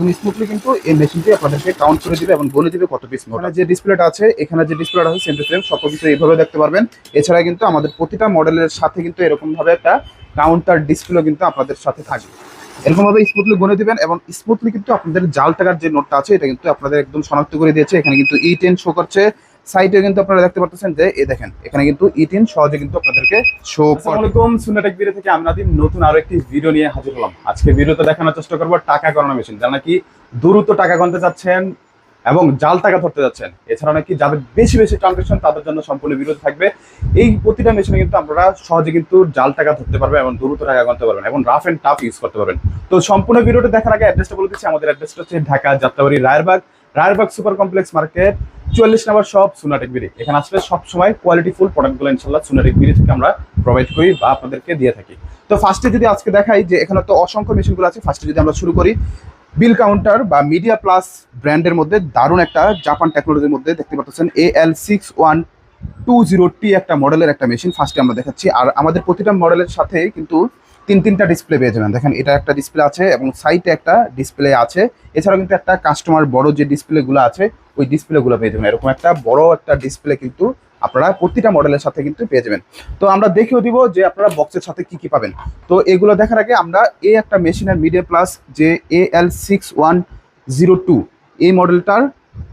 তুমি স্মুথলি কিন্তু এই মেশিনটি আপনাদেরকে কাউন্ট করে দিবে এবং বলে দিবে কত পিস মোটা যে ডিসপ্লেটা আছে, এখানে যে ডিসপ্লেটা আছে সেন্টার ফ্রেম সব কিছু এইভাবে দেখতে পারবেন। এছাড়া কিন্তু আমাদের প্রতিটা মডেলের সাথে কিন্তু এরকমভাবে একটা কাউন্টার ডিসপ্লে কিন্তু আপনাদের সাথে থাকবে। এরকমভাবে স্মুথলি গুনে দিবেন এবং স্মুথলি কিন্তু আপনাদের জাল টাকার যে নোটটা আছে, এটা কিন্তু আপনাদের একদম শনাক্ত করে দিয়েছে। এখানে কিন্তু ই টেন শো করছে। সাইটে কিন্তু আপনারা দেখতে পাচ্ছেন যে, এই দেখেন, এখানে কিন্তু ই টেন সহজে কিন্তু আপনাদেরকে শো আসসালামু আলাইকুম সুনাটেক ভিডিও থেকে আমি নাদিম নতুন আরও একটি ভিডিও নিয়ে হাজির হলাম। আজকে ভিডিওতে দেখানোর চেষ্টা করব টাকা গণনা মেশিন যারা নাকি দ্রুত টাকা গণতে যাচ্ছেন এবং জাল টাকা ধরতে যাচ্ছেন এছাড়া নাকি যাদের বেশি বেশি ট্রানজাকশন তাদের জন্য সম্পূর্ণ বিরোধ থাকবে। এই প্রতিটা মেশিনে কিন্তু আপনারা সহজে কিন্তু জাল টাকা ধরতে পারবেন এবং দ্রুত টাকা গণতে পারবেন এবং রাফ এন্ড টাফ ইউজ করতে পারবেন। তো সম্পূর্ণ ভিডিওটা দেখার আগে অ্যাড্রেসটা বলে দিচ্ছি। আমাদের অ্যাড্রেসটা হচ্ছে Dhaka, Jatrabari, Rayerbag. Rayerbag super complex market, চুয়াল্লিশ নাম্বার শপ, সুনাটেক বিড়ি। এখানে আসলে সবসময় কোয়ালিটি ফুল প্রোডাক্টগুলো ইনশাল্লাহ সুনাটেক বিড়ি থেকে আমরা প্রোভাইড করি বা আপনাদেরকে দিয়ে থাকি। তো ফার্স্টে যদি আজকে দেখাই যে এখানে তো অসংখ্য মেশিনগুলো আছে ফার্স্টে যদি আমরা শুরু করি বিল কাউন্টার বা মিডিয়া প্লাস ব্র্যান্ডের মধ্যে দারুণ একটা জাপান টেকনোলজির মধ্যে দেখতে পাচ্ছেন A L six one two zero T একটা মডেলের একটা মেশিন ফার্স্টে আমরা দেখাচ্ছি। আর আমাদের প্রতিটা মডেলের সাথে কিন্তু তিন তিনটা ডিসপ্লে পেয়ে যাবেন। দেখেন, এটা একটা ডিসপ্লে আছে এবং সাইডে একটা ডিসপ্লে আছে। এছাড়াও কিন্তু একটা কাস্টমার বড় যে ডিসপ্লেগুলো আছে, ওই ডিসপ্লেগুলো পেয়ে যাবেন। এরকম একটা বড় একটা ডিসপ্লে কিন্তু আপনারা প্রতিটা মডেলের সাথে কিন্তু পেয়ে যাবেন। তো আমরা দেখেও দিব যে আপনারা বক্সের সাথে কি কি পাবেন। তো এগুলো দেখার আগে আমরা এই একটা মেশিনের মিডিয়া প্লাস যে A L six one zero two এই মডেলটার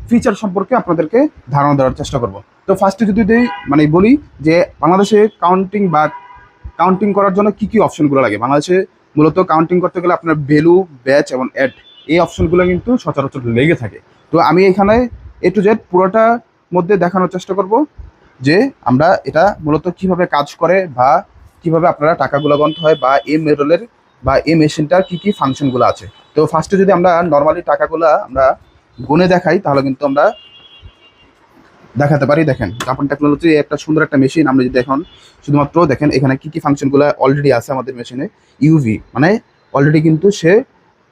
ফিচার সম্পর্কে আপনাদেরকে ধারণা দেওয়ার চেষ্টা করব। তো ফার্স্টে যদি মানে বলি যে বাংলাদেশে কাউন্টিং বা কাউন্টিং করার জন্য কি কি অপশনগুলো লাগে? বাংলাদেশে মূলত কাউন্টিং করতে গেলে আপনার ভ্যালু, ব্যাচ এবং অ্যাড এই অপশনগুলো কিন্তু সচরাচর লেগে থাকে। তো আমি এখানে এ টু জেড পুরোটা মধ্যে দেখানোর চেষ্টা করব যে আমরা এটা মূলত কীভাবে কাজ করে বা কীভাবে আপনারা টাকাগুলো গণতে হয় বা এই মেডলের বা এই মেশিনটার কি কি ফাংশনগুলো আছে। তো ফার্স্টে যদি আমরা নর্মালি টাকাগুলো আমরা গুনে দেখাই, তাহলে কিন্তু আমরা দেখাতে পারি, দেখেন। জাপান টেকনোলজি একটা সুন্দর একটা মেশিন আমরা যদি এখন শুধুমাত্র দেখেন এখানে কি কি ফাংশনগুলো অলরেডি আছে আমাদের মেশিনে ইউভি মানে অলরেডি কিন্তু সে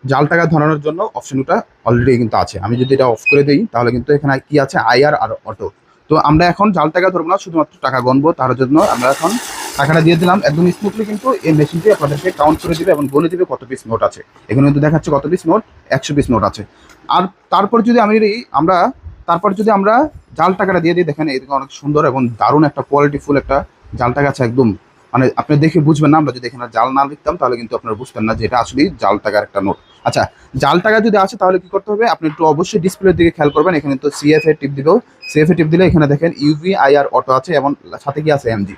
জাল টাকা ধরানোর জন্য অপশনটা অলরেডি কিন্তু আছে। আমি যদি এটা অফ করে দিই, তাহলে কিন্তু এখানে কি আছে? আইআর আর অটো তো আমরা এখন জাল টাকা ধরবো না, শুধুমাত্র টাকা গণবো, তার জন্য আমরা এখন টাকাটা দিয়ে দিলাম। একদম স্মুথলি কিন্তু এই মেশিনটি আপনাদেরকে কাউন্ট করে দিবে এবং বলে দিবে কত পিস নোট আছে। এখানে কিন্তু দেখাচ্ছে কত পিস নোট একশো পিস নোট আছে। আর তারপর যদি আমি আমরা তারপর যদি আমরা জাল টাকাটা দিয়ে দিই, দেখেন এদিকে অনেক সুন্দর এবং দারুণ একটা কোয়ালিটিফুল একটা জাল টাকা আছে একদম। মানে আপনি দেখে বুঝবেন না, আমরা যদি এখানে জাল না লিখতাম, তাহলে কিন্তু আপনারা বুঝতেন না যে এটা আসলে জাল টাকার একটা নোট। আচ্ছা জাল টাকা যদি আসে, তাহলে কি করতে হবে? আপনি একটু অবশ্যই ডিসপ্লের দিকে খেয়াল করবেন, এখানে তো সিএফএ টিপ দিলেও সিএফএ টিপ দিলে এখানে দেখেন ইউভি আইআর অটো আছে এবং সাথে কি আছে এমজি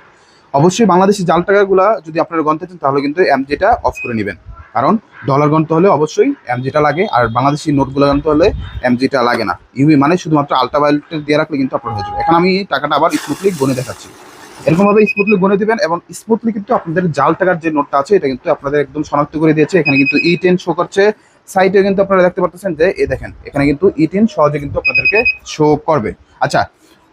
অবশ্যই বাংলাদেশি জাল টাকাগুলো যদি আপনারা গণতে চান, তাহলে কিন্তু এমজিটা অফ করে নেবেন। কারণ ডলার গণতে হলে অবশ্যই এমজিটা লাগে, আর বাংলাদেশি নোটগুলো গণতে হলে এমজিটা লাগে না। ইউবি মানে শুধুমাত্র আলট্রাভায়োলেটের দিয়ে রাখলে কিন্তু আপনার হয়ে যাবে। এখন আমি টাকাটা আবার স্মুথলি গুনে দেখাচ্ছি। এরকমভাবে স্মুথলি গুনে দিবেন এবং স্মুথলি কিন্তু আপনাদের জাল টাকার যে নোটটা আছে, এটা কিন্তু আপনাদের একদম শনাক্ত করে দিয়েছে। এখানে কিন্তু ই টেন শো করছে। সাইটে কিন্তু আপনারা দেখতে পাচ্ছেন যে, এ দেখেন, এখানে কিন্তু ই টেন সহজে কিন্তু আপনাদেরকে শো করবে। আচ্ছা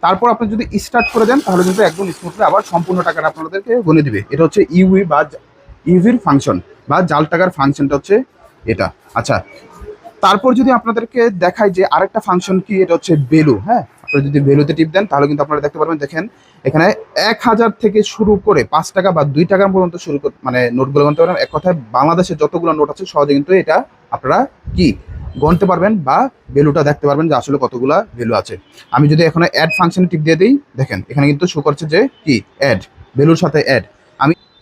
তারপর আপনি যদি স্টার্ট করে দেন, তাহলে কিন্তু একদম স্মুথলি আবার সম্পূর্ণ টাকাটা আপনাদেরকে গুনে দিবে। এটা হচ্ছে ইউই বা ইউভির ফাংশন বা জাল টাকার ফাংশনটা হচ্ছে এটা। আচ্ছা তারপর যদি আপনাদেরকে দেখাই যে আরেকটা ফাংশন কি, এটা হচ্ছে বেলু হ্যাঁ? আপনারা যদি বেলুতে টিপ দেন, তাহলে কিন্তু আপনারা দেখতে পারবেন, দেখেন, এখানে এক হাজার থেকে শুরু করে পাঁচ টাকা বা দুই টাকা পর্যন্ত শুরু মানে নোটগুলো গণতে পারবেন। এক কথায়, বাংলাদেশে যতগুলো নোট আছে, সহজে কিন্তু এটা আপনারা কি গণতে পারবেন বা ভ্যালুটা দেখতে পারবেন যে আসলে কতগুলা ভ্যালু আছে। আমি যদি এখানে অ্যাড ফাংশনে টিপ দিয়ে দিই, দেখেন, এখানে কিন্তু শো করছে যে কি? অ্যাড ভ্যালুর সাথে অ্যাড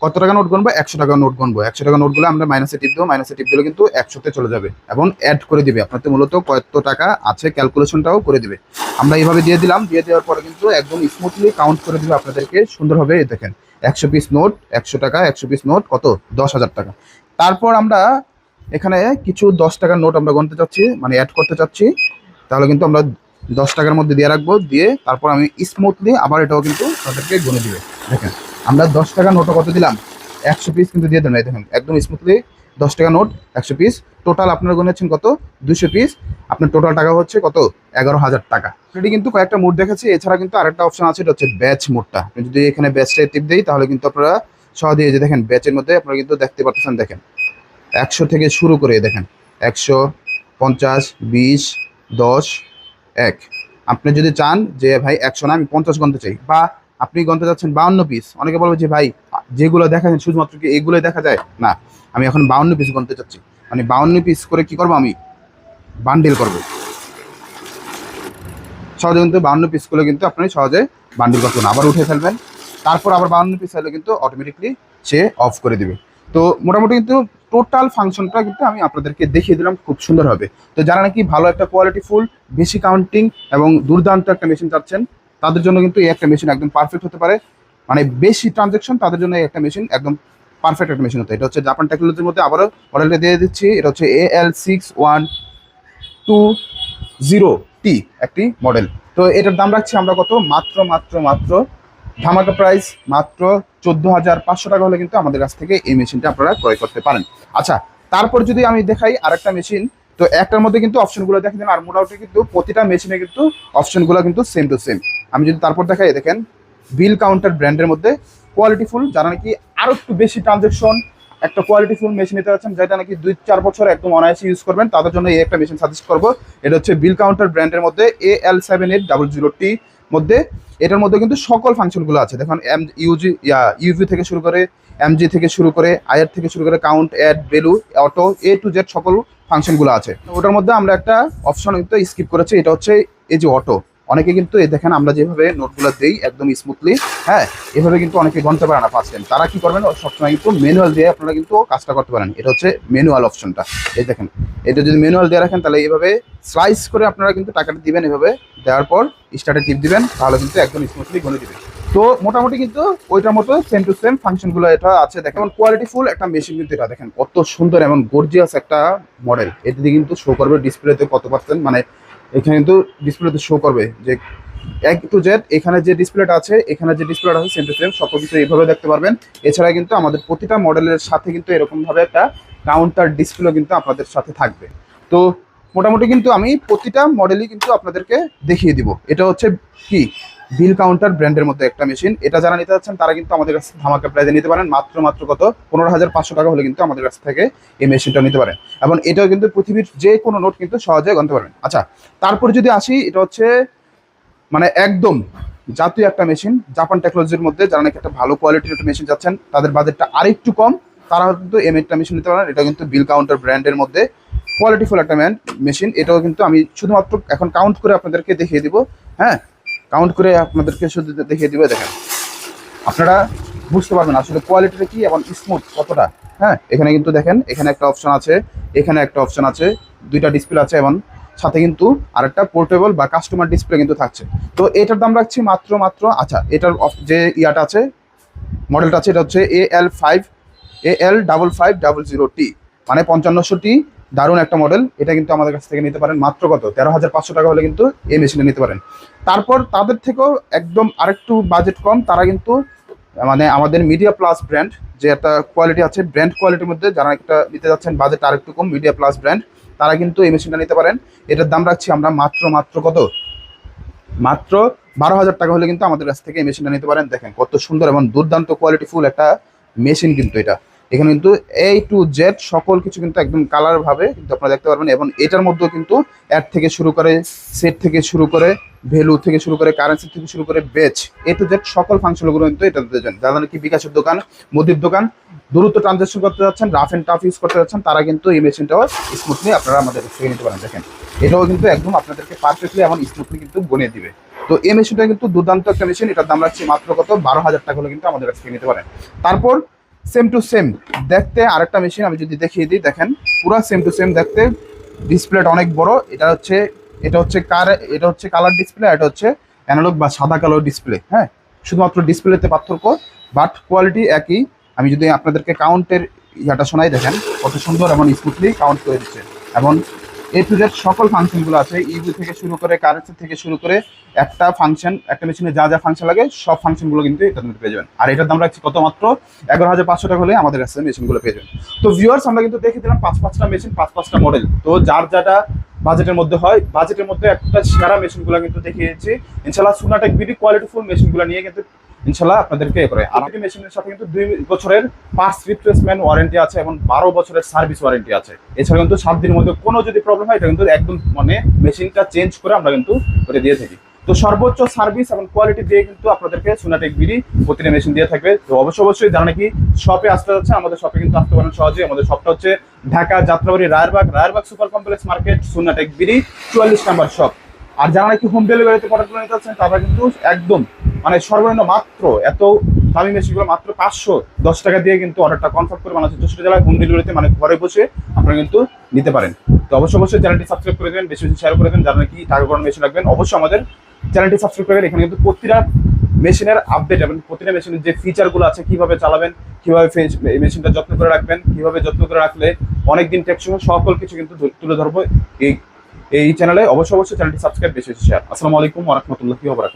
কত টাকা নোট গণবো একশো টাকা নোট গণবো একশো টাকা নোটগুলো আমরা মাইনাসে টিপ দেবো। মাইনাসে টিপ দিলে কিন্তু একশোতে চলে যাবে এবং অ্যাড করে দিবে। আপনাদের মূলত কত টাকা আছে ক্যালকুলেশনটাও করে দিবে। আমরা এইভাবে দিয়ে দিলাম। দিয়ে দেওয়ার পরে কিন্তু একদম স্মুথলি কাউন্ট করে দিবে আপনাদেরকে। সুন্দরভাবে দেখেন, একশো পিস নোট একশো টাকা, একশো পিস নোট কত? দশ হাজার টাকা। তারপর আমরা এখানে কিছু দশ টাকার নোট আমরা গণতে চাচ্ছি মানে অ্যাড করতে চাচ্ছি। তাহলে কিন্তু আমরা দশ টাকার মধ্যে দিয়ে রাখব। দিয়ে তারপর আমি স্মুথলি আবার এটাও কিন্তু তাদেরকে গুনে দিবে। দেখেন আমরা দশ টাকা নোটও কত দিলাম? একশো পিস কিন্তু দিয়ে দেবেন এই দেখেন, একদম স্মুথলি দশ টাকা নোট একশো পিস টোটাল আপনারা গুনেছেন কত? দুশো পিস আপনার টোটাল টাকা হচ্ছে কত? এগারো হাজার টাকা। এটি কিন্তু কয়েকটা মোড দেখেছি, এছাড়া কিন্তু আরেকটা অপশন আছে, এটা হচ্ছে ব্যাচ মোডটা। যদি এখানে ব্যাচটা টিপ দিই, তাহলে কিন্তু আপনারা সহজে যে দেখেন ব্যাচের মধ্যে আপনারা কিন্তু দেখতে পাচ্ছেন দেখেন। একশো থেকে শুরু করে, দেখেন, একশো পঞ্চাশ, বিশ, দশ, এক। আপনি যদি চান যে, ভাই, একশো না, আমি পঞ্চাশ গণতে চাই, বা আপনি গণতে যাচ্ছেন বাউন্ন পিস অনেকে বলবে যে, ভাই, যেগুলো দেখা যায়, শুধুমাত্র কি এগুলোই দেখা যায়? না, আমি এখন বাউন্ন পিস গণতে চাচ্ছি মানে বাউন্ন পিস করে কি করব আমি? বান্ডিল করবে। সহজে কিন্তু বাউন্ন পিস করলে কিন্তু আপনি সহজে বান্ডিল করতে পারেন আবার উঠে ফেলবেন। তারপর আবার বাউন্ন পিস হলে কিন্তু অটোমেটিকলি সে অফ করে দিবে। তো মোটামুটি কিন্তু টোটাল ফাংশনটা কিন্তু আমি আপনাদেরকে দেখিয়ে দিলাম, খুব সুন্দর হবে। তো যারা নাকি ভালো একটা কোয়ালিটি ফুল বেশি কাউন্টিং এবং দুর্দান্ত একটা মেশিন চাচ্ছেন তাদের জন্য কিন্তু এই একটা মেশিন একদম পারফেক্ট হতে পারে। মানে বেশি ট্রানজেকশন তাদের জন্য এই একটা মেশিন একদম পারফেক্ট একটা মেশিন হতে এটা হচ্ছে জাপান টেকনোলজির মধ্যে আবারও মডেলটা দিয়ে দিচ্ছি। এটা হচ্ছে A L six one two zero T একটি মডেল তো এটার দাম রাখছি আমরা কত? মাত্র মাত্র মাত্র ধামাকা প্রাইস মাত্র চোদ্দ হাজার পাঁচশো টাকা হলে কিন্তু আমাদের কাছ থেকে এই মেশিনটা আপনারা ক্রয় করতে পারেন। আচ্ছা তারপর যদি আমি দেখাই আরেকটা মেশিন তো একটার মধ্যে কিন্তু অপশনগুলো দেখে দিন আর মোটামুটি কিন্তু প্রতিটা মেশিনে কিন্তু অপশনগুলো কিন্তু সেম টু সেম আমি যদি তারপর দেখাই, দেখেন বিল কাউন্টার ব্র্যান্ডের মধ্যে কোয়ালিটি ফুল যারা নাকি আরও একটু বেশি ট্রানজেকশন একটা কোয়ালিটি ফুল মেশিন নিতে যাচ্ছেন যেটা নাকি দুই চার বছর একদম অনায়াসে ইউজ করবেন, তাদের জন্য এই একটা মেশিন সাজেস্ট করব। এটা হচ্ছে বিল কাউন্টার ব্র্যান্ডের মধ্যে A L seven eight double zero T মধ্যে। এটার মধ্যে কিন্তু সকল ফাংশনগুলো আছে। দেখুন এম ইউজি ইউভি থেকে শুরু করে এমজি থেকে শুরু করে আয়ার থেকে শুরু করে count add value auto A to Z সকল ফাংশনগুলো আছে। ওটার মধ্যে আমরা একটা অপশন স্কিপ করেছি। এটা হচ্ছে এই যে অটো অনেকে কিন্তু এই দেখেন আমরা যেভাবে নোটগুলো দিই একদম স্মুথলি হ্যাঁ এভাবে কিন্তু অনেকে গণতে পারে না টাইম তারা কি করবেন? সবসময় কিন্তু ম্যানুয়াল দিয়ে আপনারা কিন্তু কাজটা করতে পারেন। এটা হচ্ছে ম্যানুয়াল অপশনটা এই দেখেন, এটা যদি ম্যানুয়াল দিয়ে রাখেন, তাহলে এইভাবে স্লাইস করে আপনারা কিন্তু টাকাটা দিবেন এভাবে। দেওয়ার পর স্টার্টে টিপ দিবেন, তাহলে কিন্তু একদম স্মুথলি গণে দিবেন। তো মোটামুটি কিন্তু ওইটার মতো সেম টু সেম ফাংশনগুলো এটা আছে। দেখেন কোয়ালিটি ফুল একটা মেশিন কিন্তু এটা। দেখেন, কত সুন্দর এবং গর্জিয়াস একটা মডেল এতে কিন্তু শো করবে ডিসপ্লেতে কত পার্সেন্ট মানে এখানে কিন্তু ডিসপ্লেতে শো করবে যে এক টু জেড এখানে যে ডিসপ্লেটা আছে, এখানে যে ডিসপ্লেটা আছে সেম টু সেম সব কিছু এইভাবে দেখতে পারবেন। এছাড়া কিন্তু আমাদের প্রতিটা মডেলের সাথে কিন্তু এরকমভাবে একটা কাউন্টার ডিসপ্লে কিন্তু আপনাদের সাথে থাকবে। তো মোটামুটি কিন্তু আমি প্রতিটা মডেলই কিন্তু আপনাদেরকে দেখিয়ে দিব। এটা হচ্ছে কি? বিল কাউন্টার ব্র্যান্ডের মধ্যে একটা মেশিন। এটা যারা নিতে যাচ্ছেন, তারা কিন্তু আমাদের কাছে ধামাকা প্রাইজে নিতে পারেন। মাত্র মাত্র কত? পনেরো হাজার পাঁচশো টাকা হলে কিন্তু আমাদের কাছ থেকে এই মেশিনটা নিতে পারেন। এবং এটাও কিন্তু পৃথিবীর যে কোনো নোট কিন্তু সহজে গণতে পারবেন। আচ্ছা তারপর যদি আসি, এটা হচ্ছে মানে একদম জাতীয় একটা মেশিন, জাপান টেকনোলজির মধ্যে। যারা নাকি একটা ভালো কোয়ালিটির একটা মেশিন যাচ্ছেন, তাদের বাজেটটা আরেকটু কম। তারা কিন্তু এম একটা মেশিন নিতে পারেন। এটা কিন্তু বিল কাউন্টার ব্র্যান্ডের মধ্যে কোয়ালিটিফুল একটা মেশিন। এটাও কিন্তু আমি শুধুমাত্র এখন কাউন্ট করে আপনাদেরকে দেখিয়ে দিব। হ্যাঁ কাউন্ট করে আপনাদেরকে শুধু দেখিয়ে দিব, দেখেন। আপনারা বুঝতে পারবেন আসলে কোয়ালিটিটা কি এবং স্মুথ কতটা। হ্যাঁ এখানে কিন্তু দেখেন, এখানে একটা অপশন আছে, এখানে একটা অপশন আছে, দুইটা ডিসপ্লে আছে এবং সাথে কিন্তু আরেকটা পোর্টেবল বা কাস্টমার ডিসপ্লে কিন্তু থাকছে। তো এটার দাম রাখছি মাত্র মাত্র আচ্ছা এটার যে ইয়াটা আছে মডেলটা আছে, এটা হচ্ছে A L five A L double five double zero T মানে পঞ্চান্নশো টি দারুণ একটা মডেল এটা কিন্তু আমাদের কাছ থেকে নিতে পারেন মাত্র কত? তেরো হাজার পাঁচশো টাকা হলে কিন্তু এই মেশিনটা নিতে পারেন। তারপর তাদের থেকেও একদম আরেকটু বাজেট কম, তারা কিন্তু মানে আমাদের মিডিয়া প্লাস ব্র্যান্ড যে একটা কোয়ালিটি আছে ব্র্যান্ড কোয়ালিটির মধ্যে যারা একটা নিতে যাচ্ছেন বাজেট আরেকটু কম মিডিয়া প্লাস ব্র্যান্ড তারা কিন্তু এই মেশিনটা নিতে পারেন। এটার দাম রাখছি আমরা মাত্র মাত্র কত? মাত্র বারো হাজার টাকা হলে কিন্তু আমাদের কাছ থেকে এই মেশিনটা নিতে পারেন। দেখেন কত সুন্দর এবং দুর্দান্ত কোয়ালিটি ফুল একটা মেশিন কিন্তু এটা। এখানে কিন্তু এই টু জেড সকল কিছু কিন্তু একদম কালার ভাবে কিন্তু আপনারা দেখতে পারবেন এবং এটার মধ্যেও কিন্তু অ্যাড থেকে শুরু করে সেট থেকে শুরু করে ভ্যালু থেকে শুরু করে কারেন্সি থেকে শুরু করে বেচ এ টু জেড সকল ফাংশনগুলো কিন্তু এটা দিতে চান যারা নাকি বিকাশের দোকান, মুদির দোকান, দ্রুত ট্রানজাকশন করতে যাচ্ছেন রাফ অ্যান্ড টাফ ইউজ করতে যাচ্ছেন, তারা কিন্তু এই মেশিনটাও স্মুথলি আপনারা আমাদের থেকে নিতে পারেন। দেখেন, এটাও কিন্তু একদম আপনাদেরকে পারফেক্টলি এবং স্মুথলি কিন্তু বনিয়ে দিবে। তো এই মেশিনটা কিন্তু দুর্দান্ত একটা মেশিন এটার দাম রাখছি মাত্র কত? বারো হাজার টাকা হলে কিন্তু আমাদের কাছ থেকে নিতে পারেন। তারপর সেম টু সেম দেখতে আরেকটা মেশিন আমি যদি দেখিয়ে দিই, দেখেন, পুরো সেম টু সেম দেখতে। ডিসপ্লেটা অনেক বড়, এটা হচ্ছে এটা হচ্ছে কার এটা হচ্ছে কালার ডিসপ্লে এটা হচ্ছে অ্যানালগ বা সাদা কালো ডিসপ্লে হ্যাঁ? শুধুমাত্র ডিসপ্লেতে পার্থক্য বাট কোয়ালিটি একই। আমি যদি আপনাদেরকে কাউন্টের ইয়াটা শোনাই, দেখেন, কত সুন্দর এবং স্মুথলি কাউন্ট করে দিচ্ছে। এবং এ টু জেড সকল ফাংশনগুলো আছে। ইউবি থেকে শুরু করে কারেন্সি থেকে শুরু করে, একটা ফাংশন একটা মেশিনে যা যা ফাংশন লাগে, সব ফাংশনগুলো কিন্তু এটার মধ্যে পেয়ে যাবেন। আর এটার দাম রাখছি কত মাত্র এগারো হাজার পাঁচশো টাকা হলে আমাদের কাছে মেশিনগুলো পেয়ে যাবেন। তো ভিউয়ার্স আমরা কিন্তু দেখে দিলাম পাঁচ পাঁচটা মেশিন পাঁচ পাঁচটা মডেল তো যার যাটা বাজেটের মধ্যে হয় বাজেটের মধ্যে একটা সেরা মেশিনগুলো কিন্তু দেখিয়েছি। ইনশাল্লাহ সুনাটেক বিডি কোয়ালিটিফুল মেশিনগুলো নিয়ে কিন্তু ইনশাল্লাহ আপনাদেরকে এ করে আর মেশিনের সাথে কিন্তু দুই বছরের পার্টস রিপ্লেসমেন্ট ওয়ারেন্টি আছে এবং বারো বছরের সার্ভিস ওয়ারেন্টি আছে। এছাড়া কিন্তু সাত দিনের মধ্যে কোনো যদি প্রবলেম হয়, এটা কিন্তু একদম মানে মেশিনটা চেঞ্জ করে আমরা কিন্তু করে দিয়ে থাকি। তো সর্বোচ্চ সার্ভিস এবং কোয়ালিটি দিয়ে কিন্তু আপনাদেরকে সুনাটেক বিডি প্রতিটা মেশিন দিয়ে থাকবে। তো অবশ্যই অবশ্যই যারা নাকি শপে আসতে যাচ্ছে আমাদের শপে কিন্তু আসতে পারেন সহজে আমাদের শপটা হচ্ছে Dhaka Jatrabari Rayerbag Rayerbag super complex market Sunatech BD চুয়াল্লিশ নাম্বার শপ আর যারা নাকি হোম ডেলিভারিতে প্রোডাক্টগুলো নিতে চাচ্ছেন, তারা কিন্তু একদম মানে সর্বনিম্ন মাত্র এত দামি মেশিনগুলো মাত্র পাঁচশো দশ টাকা দিয়ে কিন্তু অর্ডারটা কনফার্ম করে বাংলাদেশের চৌষট্টি জেলায় হোম ডেলিভারিতে মানে ঘরে বসে আপনারা কিন্তু নিতে পারেন। তো অবশ্যই অবশ্যই চ্যানেলটি সাবস্ক্রাইব করে দেবেন, বেশি বেশি শেয়ার করে দেবেন, যারা নাকি টাকা করার মেশিন রাখবেন, অবশ্যই আমাদের চ্যানেলটি সাবস্ক্রাইব করে এখানে কিন্তু প্রতিটা মেশিনের আপডেট এবং প্রতিটা মেশিনের যে ফিচারগুলো আছে, কীভাবে চালাবেন, কীভাবে ফে- এই মেশিনটা যত্ন করে রাখবেন, কীভাবে যত্ন করে রাখলে অনেক দিন টেকসই সকল কিছু কিন্তু তুলে ধরবো এই এই চ্যানেলে অবশ্যই অবশ্যই চ্যানেলটি সাবস্ক্রাইব বেশি শেয়ার আসসালামু আলাইকুম ওয়া রাহমাতুল্লাহি ওয়া বারাকাতুহু।